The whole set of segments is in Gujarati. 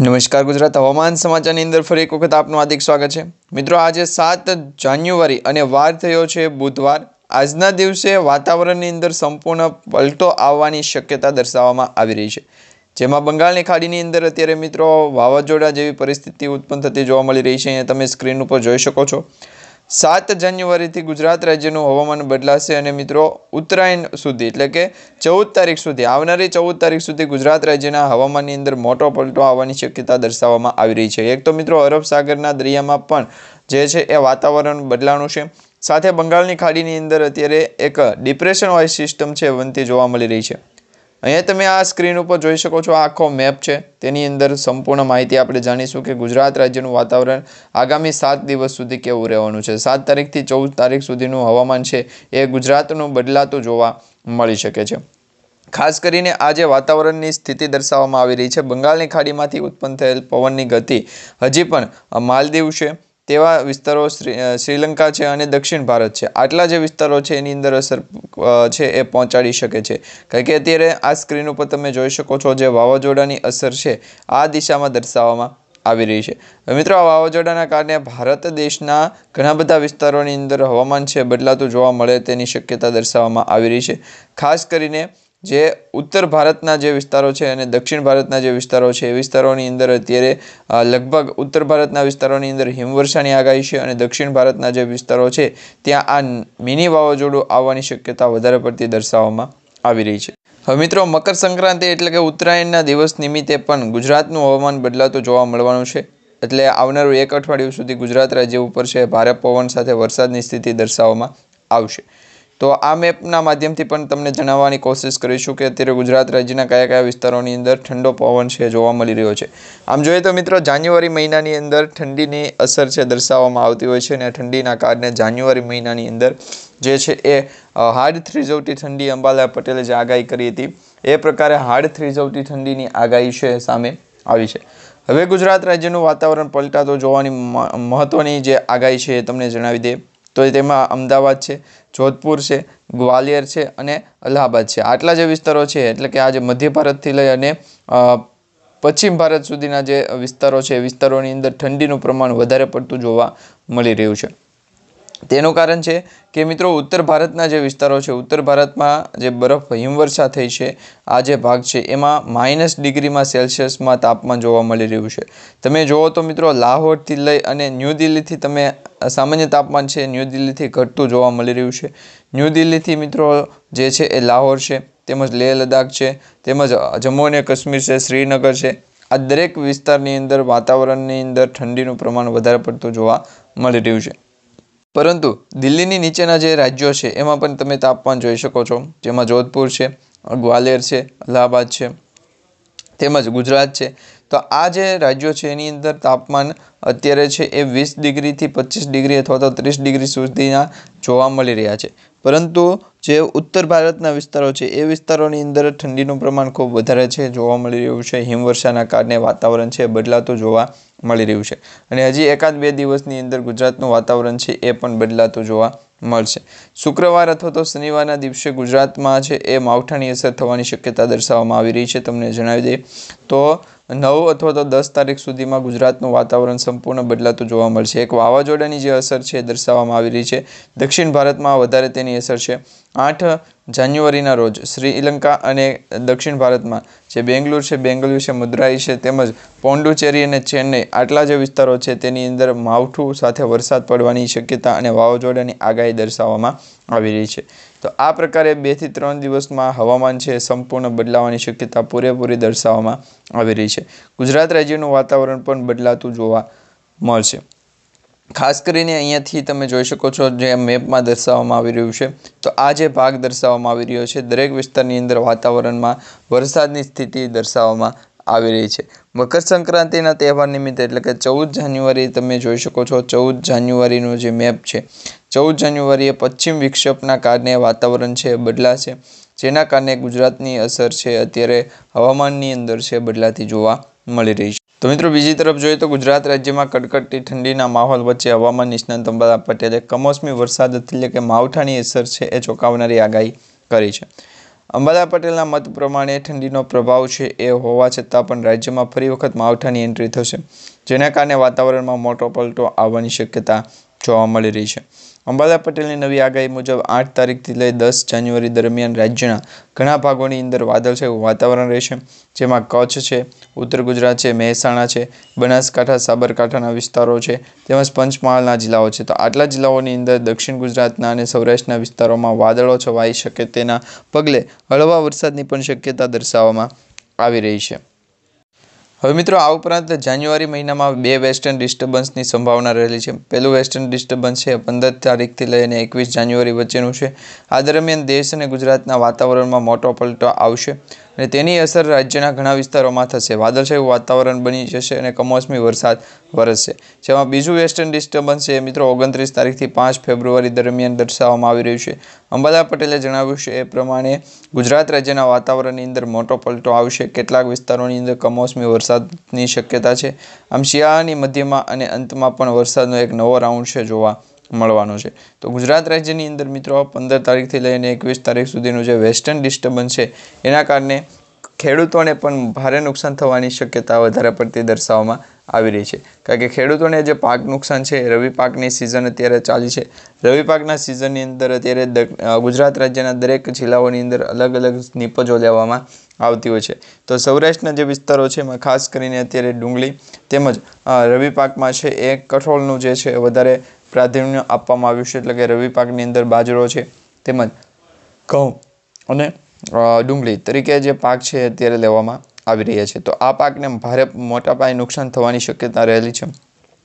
નમસ્કાર ગુજરાત હવામાન સમાચારની અંદર ફરી એક વખત આપનું હાર્દિક સ્વાગત છે. મિત્રો, આજે સાત જાન્યુઆરી અને વાર થયો છે બુધવાર. આજના દિવસે વાતાવરણની અંદર સંપૂર્ણ પલટો આવવાની શક્યતા દર્શાવવામાં આવી રહી છે. જેમાં બંગાળની ખાડીની અંદર અત્યારે મિત્રો વાવાઝોડા જેવી પરિસ્થિતિ ઉત્પન્ન થતી જોવા મળી રહી છે. તમે સ્ક્રીન ઉપર જોઈ શકો છો. સાત જાન્યુઆરીથી ગુજરાત રાજ્યનું હવામાન બદલાશે અને મિત્રો, ઉત્તરાયણ સુધી, એટલે કે ચૌદ તારીખ સુધી, આવનારી ચૌદ તારીખ સુધી ગુજરાત રાજ્યના હવામાનની અંદર મોટો પલટો આવવાની શક્યતા દર્શાવવામાં આવી રહી છે. એક તો મિત્રો, અરબ સાગરના દરિયામાં પણ જે છે એ વાતાવરણ બદલાનું છે. સાથે બંગાળની ખાડીની અંદર અત્યારે એક ડિપ્રેશન વાઇઝ સિસ્ટમ છે બનતી જોવા મળી રહી છે. અહીંયા તમે આ સ્ક્રીન ઉપર જોઈ શકો છો આ આખો મેપ છે. તેની અંદર સંપૂર્ણ માહિતી આપણે જાણીશું કે ગુજરાત રાજ્યનું વાતાવરણ આગામી સાત દિવસ સુધી કેવું રહેવાનું છે. સાત તારીખથી ચૌદ તારીખ સુધીનું હવામાન છે. એ ગુજરાતનું બદલાતું જોવા મળી શકે છે. ખાસ કરીને આજે વાતાવરણની સ્થિતિ દર્શાવવામાં આવી રહી છે, બંગાળની ખાડીમાંથી ઉત્પન્ન થયેલ પવનની ગતિ હજી પણ માલદીવ છે. તેવા વિસ્તારો શ્રી શ્રીલંકા છે અને દક્ષિણ ભારત છે. આટલા જે વિસ્તારો છે, એની અંદર અસર છે એ પહોંચાડી શકે છે. કારણ કે અત્યારે આ સ્ક્રીન ઉપર તમે જોઈ શકો છો જે વાવાઝોડાની અસર છે, આ દિશામાં દર્શાવવામાં આવી રહી છે. મિત્રો, આ વાવાઝોડાના કારણે ભારત દેશના ઘણા બધા વિસ્તારોની અંદર હવામાન છે, બદલાતું જોવા મળે તેની શક્યતા દર્શાવવામાં આવી રહી છે. ખાસ કરીને જે ઉત્તર ભારતના જે વિસ્તારો છે અને દક્ષિણ ભારતના જે વિસ્તારો છે, એ વિસ્તારોની અંદર અત્યારે લગભગ ઉત્તર ભારતના વિસ્તારોની અંદર હિમવર્ષાની આગાહી છે અને દક્ષિણ ભારતના જે વિસ્તારો છે, ત્યાં આ મિની વાવાઝોડું આવવાની શક્યતા વધારે પડતી દર્શાવવામાં આવી રહી છે. હવે મિત્રો, મકર સંક્રાંતિ એટલે કે ઉત્તરાયણના દિવસ નિમિત્તે પણ ગુજરાતનું હવામાન બદલાતું જોવા મળવાનું છે. એટલે આવનારું એક અઠવાડિયું સુધી ગુજરાત રાજ્ય ઉપર છે, ભારે પવન સાથે વરસાદની સ્થિતિ દર્શાવવામાં આવશે. તો આ મેપના માધ્યમથી પણ તમને જણાવવાની કોશિશ કરીશું કે અત્યારે ગુજરાત રાજ્યના કયા કયા વિસ્તારોની અંદર ઠંડો પવન છે જોવા મળી રહ્યો છે. આમ જોઈએ તો મિત્રો, જાન્યુઆરી મહિનાની અંદર ઠંડીની અસર છે દર્શાવવામાં આવતી હોય છે અને ઠંડીના કારણે જાન્યુઆરી મહિનાની અંદર જે છે એ હાર્ડ હાડ થ્રીઝવટી ઠંડી અંબાલાલ પટેલે જે આગાહી કરી હતી, એ પ્રકારે હાડ થ્રીઝવટી ઠંડીની આગાહી છે સામે આવી છે. હવે ગુજરાત રાજ્યનું વાતાવરણ પલટાતો જોવાની મ- મહત્વની જે આગાહી છે એ તમને જણાવી દે. તો તેમાં અમદાવાદ છે, જોધપુર છે, ગ્વાલિયર છે અને અલ્હાબાદ છે. આટલા જે વિસ્તારો છે, એટલે કે આ જે મધ્ય ભારતથી લઈ અને પશ્ચિમ ભારત સુધીના જે વિસ્તારો છે એ વિસ્તારોની અંદર ઠંડીનું પ્રમાણ વધારે પડતું જોવા મળી રહ્યું છે. તેનું કારણ છે કે મિત્રો ઉત્તર ભારતના જે વિસ્તારો છે, ઉત્તર ભારતમાં જે બરફ હિમવર્ષા થઈ છે, આ જે ભાગ છે, એમાં માઇનસ ડિગ્રીમાં સેલ્સિયસમાં તાપમાન જોવા મળી રહ્યું છે. તમે જુઓ તો મિત્રો, લાહોરથી લઈ અને ન્યૂ દિલ્હીથી તમે સામાન્ય તાપમાન છે, ન્યૂ દિલ્હીથી ઘટતું જોવા મળી રહ્યું છે. ન્યૂ દિલ્હીથી મિત્રો જે છે, એ લાહોર છે, તેમજ લેહ લદ્દાખ છે, તેમજ જમ્મુ અને કાશ્મીર છે, શ્રીનગર છે. આ દરેક વિસ્તારની અંદર વાતાવરણની અંદર ઠંડીનું પ્રમાણ વધારે પડતું જોવા મળી રહ્યું છે. પરંતુ દિલ્હીની નીચેના જે રાજ્યો છે, એમાં પણ તમે તાપમાન જોઈ શકો છો. જેમાં જોધપુર છે, ગ્વાલિયર છે, અલ્હાબાદ છે, તેમજ ગુજરાત છે. તો આ જે રાજ્યો છે, એની અંદર તાપમાન અત્યારે છે એ વીસ ડિગ્રીથી પચીસ ડિગ્રી અથવા તો ત્રીસ ડિગ્રી સુધીના જોવા મળી રહ્યા છે. પરંતુ જે ઉત્તર ભારતના વિસ્તારો છે, એ વિસ્તારોની અંદર ઠંડીનું પ્રમાણ ખૂબ વધારે છે, જોવા મળી રહ્યું છે. હિમવર્ષાના કારણે વાતાવરણ છે, બદલાતું જોવા મળી રહ્યું છે. અને હજી એકાદ બે દિવસની અંદર ગુજરાતનું વાતાવરણ છે, એ પણ બદલાતું જોવા મળશે. શુક્રવાર અથવા તો શનિવારના દિવસે ગુજરાતમાં છે, એ માવઠાની અસર થવાની શક્યતા દર્શાવવામાં આવી રહી છે. તમને જણાવી દઈએ તો નવ અથવા તો દસ તારીખ સુધીમાં ગુજરાતનું વાતાવરણ સંપૂર્ણ બદલાતું જોવા મળશે. એક વાવાઝોડાની જે અસર છે દર્શાવવામાં આવી રહી છે. દક્ષિણ ભારતમાં વધારે તેની અસર છે. આઠ જાન્યુઆરીના રોજ શ્રીલંકા અને દક્ષિણ ભારતમાં જે બેંગ્લોર છે, બેંગલુરુ છે મદુરાઈ છે તેમજ પોંડુચેરી અને ચેન્નઈ આટલા જે વિસ્તારો છે તેની અંદર માવઠું સાથે વરસાદ પડવાની શક્યતા અને વાવાઝોડાની આગાહી દર્શાવવામાં આવી રહી છે. તો આ પ્રકારે બેથી ત્રણ દિવસમાં હવામાન છે સંપૂર્ણ બદલાવાની શક્યતા પૂરેપૂરી દર્શાવવામાં આવી રહી છે. ગુજરાત રાજ્યનું વાતાવરણ પણ બદલાતું જોવા મળશે. ખાસ કરીને અહીંયાથી તમે જોઈ શકો છો જે મેપમાં દર્શાવવામાં આવી રહ્યું છે, તો આ જે ભાગ દર્શાવવામાં આવી રહ્યો છે, દરેક વિસ્તારની અંદર વાતાવરણમાં વરસાદની સ્થિતિ દર્શાવવામાં આવી રહી છે. મકર સંક્રાંતિના તહેવાર નિમિત્તે એટલે કે ચૌદ જાન્યુઆરી તમે જોઈ શકો છો, ચૌદ જાન્યુઆરીનું જે મેપ છે, ચૌદ જાન્યુઆરીએ પશ્ચિમ વિક્ષેપના કારણે વાતાવરણ છે બદલાશે જેના કારણે ગુજરાતની અસર છે, અત્યારે હવામાનની અંદર છે, બદલાતી જોવા મળી રહી છે. તો મિત્રો, બીજી તરફ જોઈએ તો ગુજરાત રાજ્યમાં કડકડતી ઠંડીના માહોલ વચ્ચે હવામાન નિષ્ણાંત અંબાલા પટેલે કમોસમી વરસાદ એટલે કે માવઠાની અસર છે એ ચોંકાવનારી આગાહી કરી છે. અંબાલા પટેલના મત પ્રમાણે ઠંડીનો પ્રભાવ છે એ હોવા છતાં પણ રાજ્યમાં ફરી વખત માવઠાની એન્ટ્રી થશે, જેના કારણે વાતાવરણમાં મોટો પલટો આવવાની શક્યતા જોવા મળી રહી છે. અંબાલા પટેલની નવી આગાહી મુજબ આઠ તારીખથી લઈ દસ જાન્યુઆરી દરમિયાન રાજ્યના ઘણા ભાગોની અંદર વાદળછાયું વાતાવરણ રહેશે, જેમાં કચ્છ છે, ઉત્તર ગુજરાત છે, મહેસાણા છે, બનાસકાંઠા, સાબરકાંઠાના વિસ્તારો છે, તેમજ પંચમહાલના જિલ્લાઓ છે. તો આટલા જિલ્લાઓની અંદર દક્ષિણ ગુજરાતના અને સૌરાષ્ટ્રના વિસ્તારોમાં વાદળો છવાઈ શકે તેના પગલે હળવા વરસાદની પણ શક્યતા દર્શાવવામાં આવી રહી છે. હવે મિત્રો, આ ઉપરાંત જાન્યુઆરી મહિનામાં બે વેસ્ટર્ન ડિસ્ટર્બન્સની સંભાવના રહેલી છે. પહેલું વેસ્ટર્ન ડિસ્ટર્બન્સ છે, પંદર તારીખથી લઈને એકવીસ જાન્યુઆરી વચ્ચેનું છે. આ દરમિયાન દેશ અને ગુજરાતના વાતાવરણમાં મોટો પલટો આવશે. અને તેની અસર રાજ્યના ઘણા વિસ્તારોમાં થશે. વાદળછાયું વાતાવરણ બની જશે અને કમોસમી વરસાદ વરસશે. જેમાં બીજું વેસ્ટર્ન ડિસ્ટર્બન્સ છે. મિત્રો, ઓગણત્રીસ તારીખથી પાંચ ફેબ્રુઆરી દરમિયાન દર્શાવવામાં આવી રહ્યું છે. અંબાલા પટેલે જણાવ્યું છે, એ પ્રમાણે ગુજરાત રાજ્યના વાતાવરણની અંદર મોટો પલટો આવશે. કેટલાક વિસ્તારોની અંદર કમોસમી વરસાદની શક્યતા છે. આમ શિયાળાની મધ્યમાં અને અંતમાં પણ વરસાદનો એક નવો રાઉન્ડ છે જોવા મળવાનો છે. તો ગુજરાત રાજ્યની અંદર મિત્રો, પંદર તારીખથી લઈને એકવીસ તારીખ સુધીનું જે વેસ્ટર્ન ડિસ્ટર્બન્સ છે, એના કારણે ખેડૂતોને પણ ભારે નુકસાન થવાની શક્યતા વધારે પડતી દર્શાવવામાં આવી રહી છે. કારણ કે ખેડૂતોને જે પાક નુકસાન છે રવિ પાકની સિઝન અત્યારે ચાલી છે. રવિ પાકના સિઝનની અંદર અત્યારે ગુજરાત રાજ્યના દરેક જિલ્લાઓની અંદર અલગ અલગ નિપજો લેવામાં આવતી હોય છે. તો સૌરાષ્ટ્રના જે વિસ્તારો છે, એમાં ખાસ કરીને અત્યારે ડુંગળી તેમજ રવિ પાકમાં છે, એ કઠોળનું જે છે વધારે પ્રાધાન્ય આપવામાં આવ્યું છે, એટલે કે રવિ પાકની અંદર બાજરો છે, તેમજ ઘઉં અને ડુંગળી તરીકે જે પાક છે, અત્યારે લેવામાં આવી રહ્યા છે. તો આ પાકને ભારે મોટા પાયે નુકસાન થવાની શક્યતા રહેલી છે.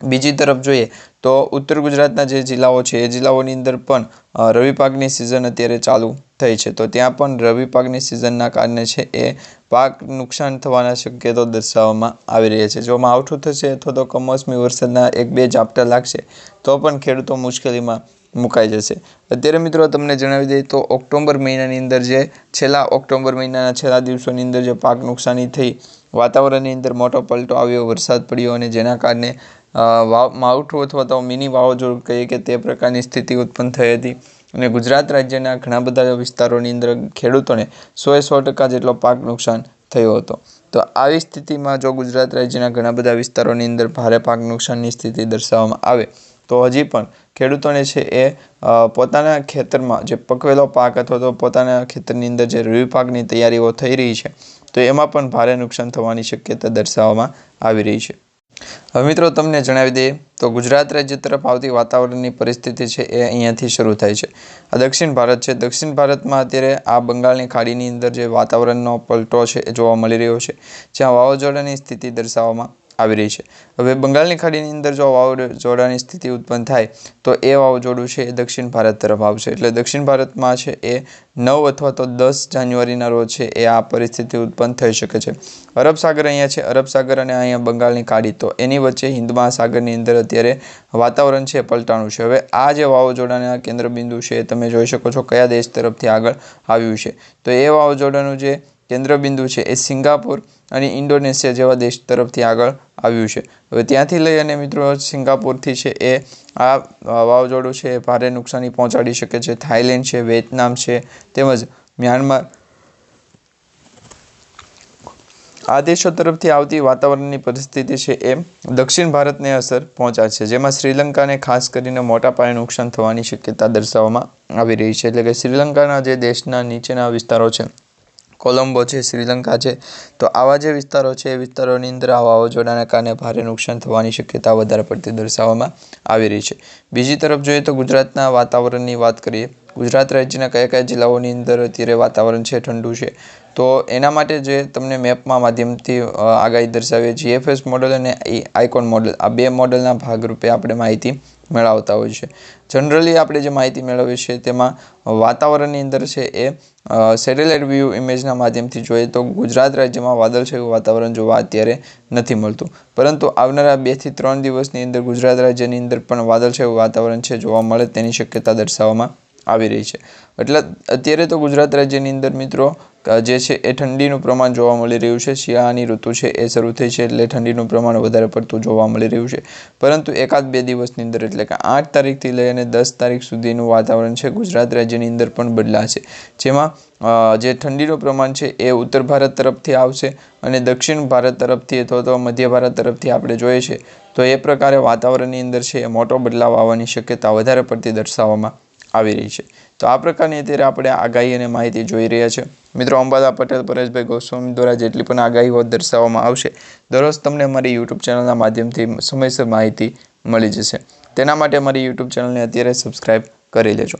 બીજી તરફ જોઈએ તો ઉત્તર ગુજરાતના જે જિલ્લાઓ છે, એ જિલ્લાઓની અંદર પણ રવિ પાકની સિઝન અત્યારે ચાલુ થઈ છે. તો ત્યાં પણ રવિ પાકની સિઝનના કારણે છે એ પાક નુકસાન થવાના શક્યતાઓ દર્શાવવામાં આવી રહ્યા છે. જો માવઠું થશે અથવા તો કમોસમી વરસાદના એક બે ઝાપટા લાગશે, તો પણ ખેડૂતો મુશ્કેલીમાં મુકાઈ જશે. અત્યારે મિત્રો તમને જણાવી દઈએ તો ઓક્ટોબર મહિનાની અંદર જે છેલ્લા ઓક્ટોબર મહિનાના છેલ્લા દિવસોની અંદર જે પાક નુકસાની થઈ, વાતાવરણની અંદર મોટો પલટો આવ્યો, વરસાદ પડ્યો અને જેના કારણે વાવ, માવઠું અથવા તો મિની વાવાઝોડું કહીએ કે તે પ્રકારની સ્થિતિ ઉત્પન્ન થઈ હતી. અને ગુજરાત રાજ્યના ઘણા બધા વિસ્તારોની અંદર ખેડૂતોને સોએ સો ટકા જેટલો પાક નુકસાન થયો હતો. તો આવી સ્થિતિમાં જો ગુજરાત રાજ્યના ઘણા બધા વિસ્તારોની અંદર ભારે પાક નુકસાનની સ્થિતિ દર્શાવવામાં આવે, તો હજી પણ ખેડૂતોને છે એ પોતાના ખેતરમાં જે પકવેલો પાક અથવા તો પોતાના ખેતરની અંદર જે રવિ પાકની તૈયારીઓ થઈ રહી છે, તો એમાં પણ ભારે નુકસાન થવાની શક્યતા દર્શાવવામાં આવી રહી છે. હવે મિત્રો, તમને જણાવી દઈએ તો ગુજરાત રાજ્ય તરફ આવતી વાતાવરણની પરિસ્થિતિ છે એ અહીંયાથી શરૂ થાય છે. આ દક્ષિણ ભારત છે. દક્ષિણ ભારતમાં અત્યારે આ બંગાળની ખાડીની અંદર જે વાતાવરણનો પલટો છે એ જોવા મળી રહ્યો છે. જ્યાં વાવાઝોડાની સ્થિતિ દર્શાવવામાં આવી રહી છે. હવે બંગાળની ખાડીની અંદર જો વાવાઝોડાની સ્થિતિ ઉત્પન્ન થાય, તો એ વાવાઝોડું છે એ દક્ષિણ ભારત તરફ આવશે. એટલે દક્ષિણ ભારતમાં છે એ નવ અથવા તો દસ જાન્યુઆરીના રોજ છે એ આ પરિસ્થિતિ ઉત્પન્ન થઈ શકે છે. અરબ સાગર અહીંયા છે, અરબ સાગર અને અહીંયા બંગાળની ખાડી, તો એની વચ્ચે હિન્દ મહાસાગરની અંદર અત્યારે વાતાવરણ છે પલટાણું છે. હવે આ જે વાવાઝોડાના કેન્દ્રબિંદુ છે તમે જોઈ શકો છો કયા દેશ તરફથી આગળ આવ્યું છે. તો એ વાવાઝોડાનું જે કેન્દ્રબિંદુ છે એ સિંગાપુર અને ઇન્ડોનેશિયા જેવા દેશ તરફથી આગળ આવ્યું છે. હવે ત્યાંથી લઈ અને મિત્રો સિંગાપુરથી છે એ આ વાવાઝોડું છે એ ભારે નુકસાની પહોંચાડી શકે છે. થાઈલેન્ડ છે, વિયેતનામ છે, તેમજ મ્યાનમાર. આ દેશો તરફથી આવતી વાતાવરણની પરિસ્થિતિ છે એ દક્ષિણ ભારતને અસર પહોંચાડશે જેમાં શ્રીલંકાને ખાસ કરીને મોટા પાયે નુકસાન થવાની શક્યતા દર્શાવવામાં આવી રહી છે. એટલે કે શ્રીલંકાના જે દેશના નીચેના વિસ્તારો છે કોલંબો છે, શ્રીલંકા છે, તો આવા જે વિસ્તારો છે, એ વિસ્તારોની અંદર આ વાવાઝોડાના કારણે ભારે નુકસાન થવાની શક્યતા વધારે પડતી દર્શાવવામાં આવી રહી છે. બીજી તરફ જોઈએ તો ગુજરાતના વાતાવરણની વાત કરીએ, ગુજરાત રાજ્યના કયા કયા જિલ્લાઓની અંદર અત્યારે વાતાવરણ છે, ઠંડુ છે, તો એના માટે જે તમને મેપમાં માધ્યમથી આગાહી દર્શાવીએ, જીએફએસ મોડલ અને આઇકોન મોડલ, આ બે મોડલના ભાગરૂપે આપણે માહિતી મેળવતા હોય છે. જનરલી આપણે જે માહિતી મેળવીએ છીએ તેમાં વાતાવરણની અંદર છે એ સેટેલાઇટ વ્યૂ ઇમેજના માધ્યમથી જોઈએ તો ગુજરાત રાજ્યમાં વાદળછાયું વાતાવરણ જોવા અત્યારે નથી મળતું. પરંતુ આવનારા બેથી ત્રણ દિવસની અંદર ગુજરાત રાજ્યની અંદર પણ વાદળછાયું વાતાવરણ છે જોવા મળે તેની શક્યતા દર્શાવવામાં આવી રહી છે. એટલે અત્યારે તો ગુજરાત રાજ્યની અંદર મિત્રો જે છે એ ઠંડીનું પ્રમાણ જોવા મળી રહ્યું છે. શિયાળાની ઋતુ છે એ શરૂ થઈ છે એટલે ઠંડીનું પ્રમાણ વધારે પડતું જોવા મળી રહ્યું છે. પરંતુ એકાદ બે દિવસની અંદર એટલે કે આઠ તારીખથી લઈ અને દસ તારીખ સુધીનું વાતાવરણ છે ગુજરાત રાજ્યની અંદર પણ બદલાશે. જેમાં જે ઠંડીનું પ્રમાણ છે એ ઉત્તર ભારત તરફથી આવશે અને દક્ષિણ ભારત તરફથી અથવા તો મધ્ય ભારત તરફથી આપણે જોઈએ છે, તો એ પ્રકારે વાતાવરણની અંદર છે એ મોટો બદલાવ આવવાની શક્યતા વધારે પડતી દર્શાવવામાં આવી રહી છે. તો આ પ્રકારની અત્યારે આપણે આગાહી અને માહિતી જોઈ રહ્યા છે. મિત્રો અંબાદા પટેલ, પરેશભાઈ ગોસ્વામી દ્વારા જેટલી પણ આગાહીઓ દર્શાવવામાં આવશે, દરરોજ તમને મારી યુટ્યુબ ચેનલના માધ્યમથી સમયસર માહિતી મળી જશે. તેના માટે અમારી યુટ્યુબ ચેનલને અત્યારે સબસ્ક્રાઈબ કરી લેજો.